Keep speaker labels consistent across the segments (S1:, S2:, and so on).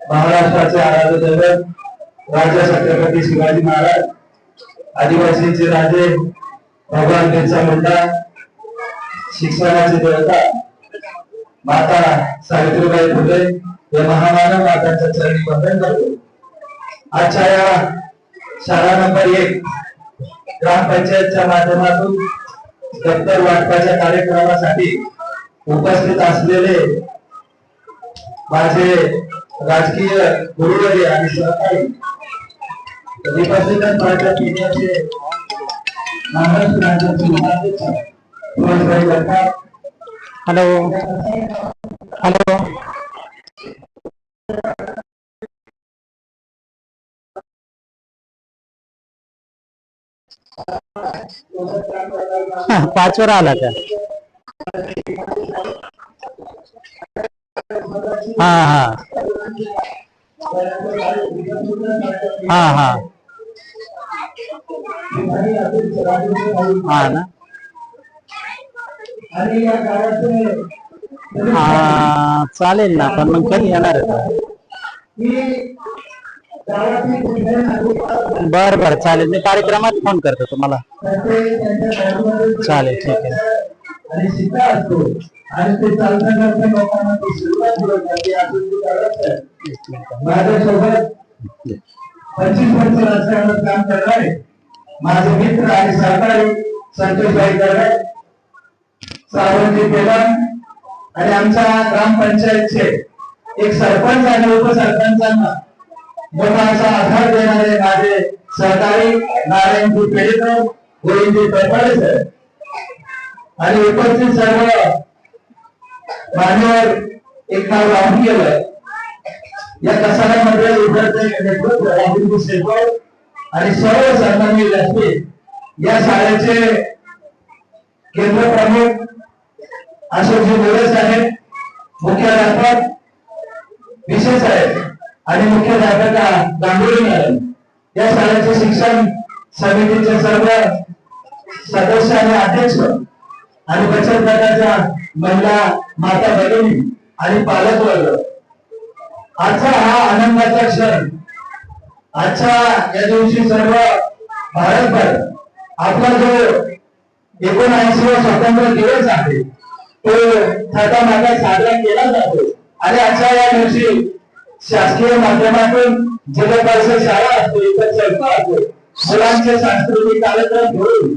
S1: महाराष्ट्राचे आराध्य राजा छत्रपती शिवाजी महाराज आदिवासींचे राजे भगवान बिरसा मुंडा शिक्षणाचे देवता माता सावित्रीबाई फुले या महामानव मातांच्या चरणी वंदन करतो. आजच्या या शाळा नंबर एक ग्रामपंचायतच्या माध्यमातून दप्तर वाटपाच्या कार्यक्रमासाठी उपस्थित असलेले माझे राजकीय गुरुवारी आणि सहकारी रिपब्लिकन पार्टी महाराष्ट्र राज्याचे
S2: हॅलो. हॅलो. पाच वर आला का? हा हा. हा हा. हा ना. हा चालेल ना पण मग कधी येणार बर बर चालेल मी कार्यक्रमात फोन करतो तुम्हाला चालेल ठीक आहे
S1: पंचवीस वर्ष राजकारणात काम करणारे माझे मित्र आणि सहकारी संतोषभाई दरवे सावंती पेलन आणि आमच्या ग्रामपंचायतचे एक सरपंच आणि उपसरपंचांना मोठा आधार देणारे माझे सहकारी नारायणजी पेडेकर गोविंदजी पैपाडे सर. आणि उपस्थित सर्व मान्यवर एक नाव राहून गेलं या कसाऱ्यामध्ये उभारचे नेतृत्व राहुलजी शेखर आणि सर्व सन्माननीय व्यासपीठ या शाळेचे केंद्र प्रमुख अशोकजी मोरे साहेब मुख्याध्यापक विशेष आहेत आणि मुख्याध्यापिका गांगुली मॅडम. या शाळेचे शिक्षण समितीचे सर्व सदस्य आणि अध्यक्ष आणि बचत गटाच्या महिला माता भगिनी आणि पालक वर्ग आजचा हा आनंदाचा क्षण. आजच्या या दिवशी सर्व भारतभर आपला जो एकोणऐंशी स्वतंत्र दिवस आहे तो थाटामाटा साजरा केला जातो. आणि आजच्या या दिवशी शासकीय माध्यमातून जिल्हा परिषद शाळा असतो इतर चर्चा असतो मुलांचे सांस्कृतिक कार्यक्रम घेऊन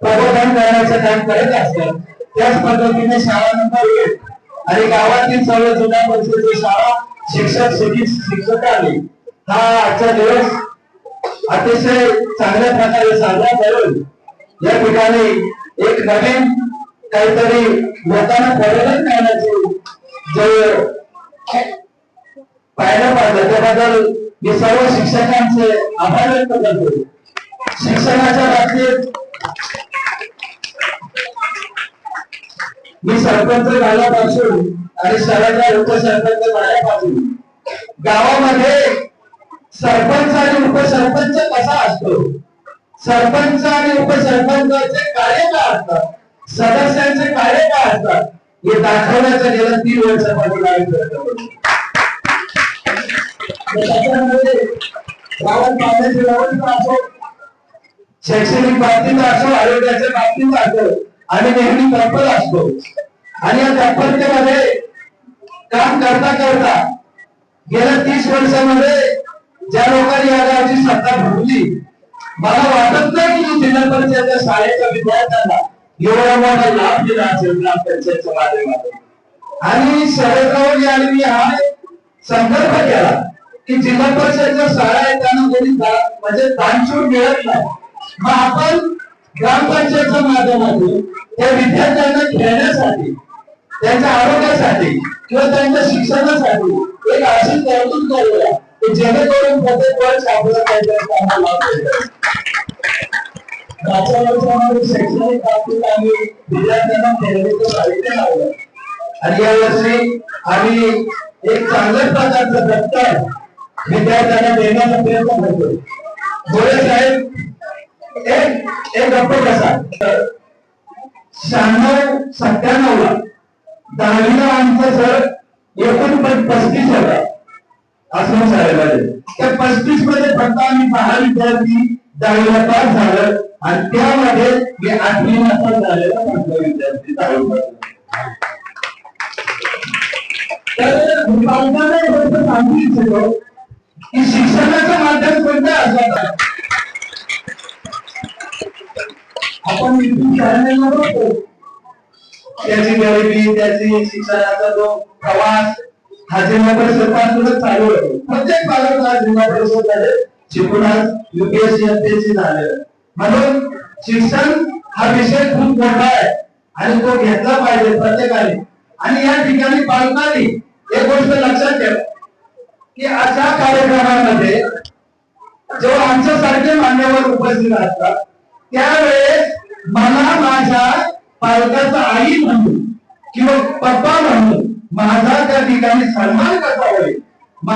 S1: प्रबोधन करण्याचं काम करत असतात त्याच पद्धतीने शाळा नंबर एक आणि गावातील सर्व जिल्हा परिषदेची शाळा शिक्षक शिक्षित शिक्षक आले. हा आजचा दिवस अतिशय चांगल्या प्रकारे साजरा करून या ठिकाणी एक नवीन काहीतरी लोकांना प्रबोधन करण्याची जे पाहायला पाहिजे त्याबद्दल मी सर्व शिक्षकांचे आभार व्यक्त करतो. शिक्षणाच्या बाबतीत मी सरपंच झाल्यापासून आणि शहराच्या उपसरपंच झाल्यापासून गावामध्ये सरपंच आणि उपसरपंच कसा असतो? सरपंच आणि उपसरपंचाचे कार्य काय असतात? सदस्यांचे कार्य काय असतात? हे दाखवण्याचं गेलं तीन वर्षापासून आम्ही प्रयत्न करतो. त्याच्यामध्ये पाण्याची व्यवस्था असो शैक्षणिक बाबतीत असो आरोग्याच्या बाबतीत असो आम्ही नेहमी तत्पर असतो. आणि या तत्परतेमध्ये काम करता करता गेल्या तीस वर्षामध्ये ज्या लोकांनी या गावची सत्ता भरवली मला वाटत नाही की जिल्हा परिषदेच्या शाळेच्या विद्यार्थ्यांना एवढा मोठा लाभ दिला असेल ग्रामपंचायतच्या माध्यमातून. आणि शरदराव यांनी हा संकल्प केला. की जिल्हा परिषदेच्या शाळा आहेत त्यांना कोणी म्हणजे दानशूर मिळत नाही. मग आपण ग्रामपंचायतच्या माध्यमातून त्या विद्यार्थ्यांना खेळण्यासाठी त्यांच्या आरोग्यासाठी किंवा त्यांच्या शिक्षणासाठी एक अशी तरतूद करूया की जेणेकरून प्रत्येक वर्ष आपल्याला काहीतरी कामाला लाभ मागच्या वर्षामध्ये शैक्षणिक बाबतीत आम्ही विद्यार्थ्यांना खेळण्याचं साहित्य लावलं. आणि यावर्षी आम्ही एक चांगल्या प्रकारचं दप्तर विद्यार्थ्यांना देण्याचा प्रयत्न करतो गोळे साहेब एक एक गप्प कसा शहाण्णव सत्त्याण्णव दहावीला आमचा सर एकूण पस्तीस होता. असं साहेबांचे त्या पस्तीसमध्ये फक्त आम्ही दहा विद्यार्थी दहावीला पास झालं. आणि त्यामध्ये मी आठवी नंतर झालेला पहिला विद्यार्थी दहावी तर पालकांना सांगू इच्छितो की शिक्षणाचं माध्यम कोणतं असं आपण इथून शाळेला बघतो त्याची गरिबी त्याची शिक्षणाचा जो प्रवास हा जिल्हा परिषद पासूनच चालू होतो प्रत्येक पालक हा जिल्हा परिषद झाले. शिकून आज युपीएससी एमपीएससी झाले. म्हणून शिक्षण हा विषय खूप मोठा आहे आणि तो घेतला पाहिजे प्रत्येकाने. आणि या ठिकाणी पालकांनी एक गोष्ट लक्षात ठेवा. की अशा कार्यक्रमामध्ये जेव्हा आमच्यासारखे मान्यवर उपस्थित असतात त्यावेळेस मला माझ्या पालकाचा आई म्हणून किंवा पप्पा म्हणून माझा त्या ठिकाणी सन्मान कसा होईल?